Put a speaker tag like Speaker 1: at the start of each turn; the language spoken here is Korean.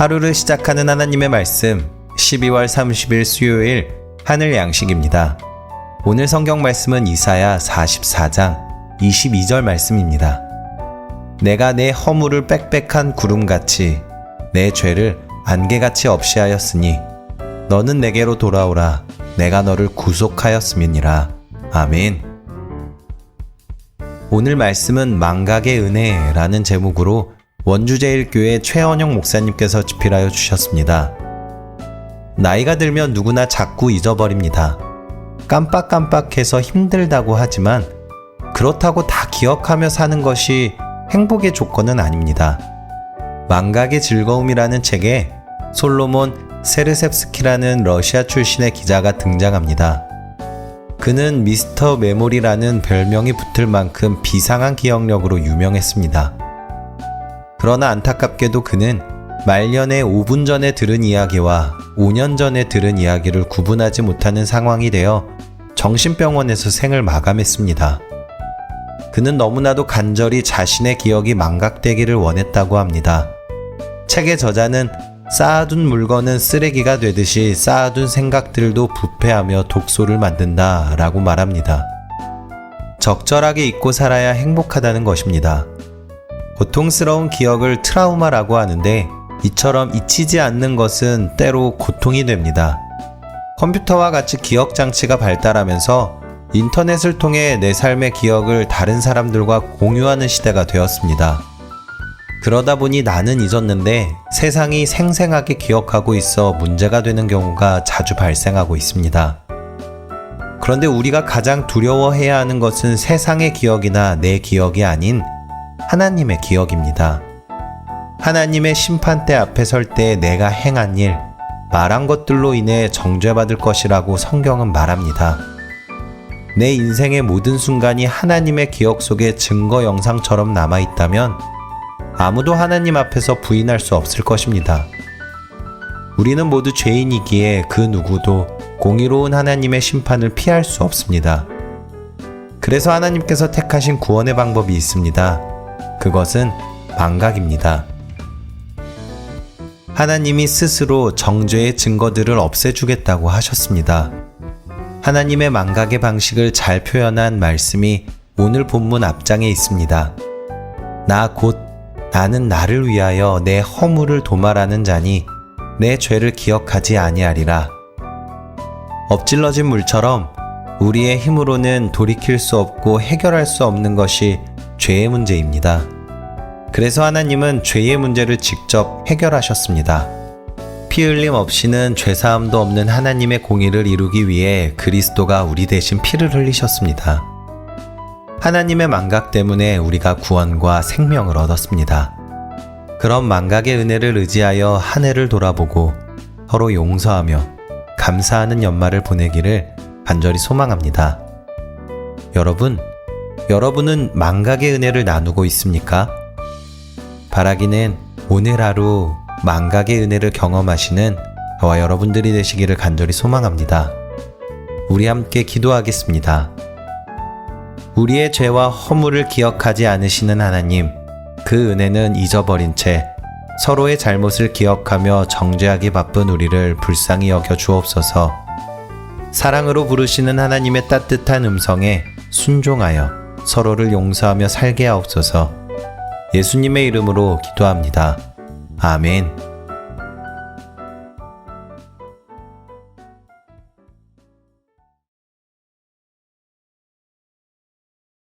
Speaker 1: 하루를 시작하는 하나님의 말씀 12월 30일 수요일 하늘 양식입니다. 오늘 성경 말씀은 이사야 44장 22절 말씀입니다. 내가 내 허물을 빽빽한 구름같이 내 죄를 안개같이 없이 하였으니 너는 내게로 돌아오라 내가 너를 구속하였음이니라. 아멘. 오늘 말씀은 망각의 은혜라는 제목으로 원주제일교회 최원영 목사님께서 집필하여 주셨습니다. 나이가 들면 누구나 자꾸 잊어버립니다. 깜빡깜빡해서 힘들다고 하지만 그렇다고 다 기억하며 사는 것이 행복의 조건은 아닙니다. 망각의 즐거움이라는 책에 솔로몬 세르셉스키라는 러시아 출신의 기자가 등장합니다. 그는 미스터 메모리라는 별명이 붙을 만큼 비상한 기억력으로 유명했습니다. 그러나 안타깝게도 그는 말년에 5분 전에 들은 이야기와 5년 전에 들은 이야기를 구분하지 못하는 상황이 되어 정신병원에서 생을 마감했습니다. 그는 너무나도 간절히 자신의 기억이 망각되기를 원했다고 합니다. 책의 저자는 쌓아둔 물건은 쓰레기가 되듯이 쌓아둔 생각들도 부패하며 독소를 만든다 라고 말합니다. 적절하게 잊고 살아야 행복하다는 것입니다. 고통스러운 기억을 트라우마라고 하는데 이처럼 잊히지 않는 것은 때로 고통이 됩니다. 컴퓨터와 같이 기억 장치가 발달하면서 인터넷을 통해 내 삶의 기억을 다른 사람들과 공유하는 시대가 되었습니다. 그러다 보니 나는 잊었는데 세상이 생생하게 기억하고 있어 문제가 되는 경우가 자주 발생하고 있습니다. 그런데 우리가 가장 두려워해야 하는 것은 세상의 기억이나 내 기억이 아닌 하나님의 기억입니다. 하나님의 심판대 앞에 설 때 내가 행한 일, 말한 것들로 인해 정죄받을 것이라고 성경은 말합니다. 내 인생의 모든 순간이 하나님의 기억 속에 증거 영상처럼 남아 있다면 아무도 하나님 앞에서 부인할 수 없을 것입니다. 우리는 모두 죄인이기에 그 누구도 공의로운 하나님의 심판을 피할 수 없습니다. 그래서 하나님께서 택하신 구원의 방법이 있습니다. 그것은 망각입니다. 하나님이 스스로 정죄의 증거들을 없애주겠다고 하셨습니다. 하나님의 망각의 방식을 잘 표현한 말씀이 오늘 본문 앞장에 있습니다. 나 곧 나는 나를 위하여 내 허물을 도말하는 자니 내 죄를 기억하지 아니하리라. 엎질러진 물처럼 우리의 힘으로는 돌이킬 수 없고 해결할 수 없는 것이 죄의 문제입니다. 그래서 하나님은 죄의 문제를 직접 해결하셨습니다. 피 흘림 없이는 죄사함도 없는 하나님의 공의를 이루기 위해 그리스도가 우리 대신 피를 흘리셨습니다. 하나님의 망각 때문에 우리가 구원과 생명을 얻었습니다. 그런 망각의 은혜를 의지하여 한 해를 돌아보고 서로 용서하며 감사하는 연말을 보내기를 간절히 소망합니다. 여러분, 여러분은 망각의 은혜를 나누고 있습니까? 바라기는 오늘 하루 망각의 은혜를 경험하시는 저와 여러분들이 되시기를 간절히 소망합니다. 우리 함께 기도하겠습니다. 우리의 죄와 허물을 기억하지 않으시는 하나님, 그 은혜는 잊어버린 채 서로의 잘못을 기억하며 정죄하기 바쁜 우리를 불쌍히 여겨 주옵소서. 사랑으로 부르시는 하나님의 따뜻한 음성에 순종하여 서로를 용서하며 살게 하옵소서. 예수님의 이름으로 기도합니다. 아멘.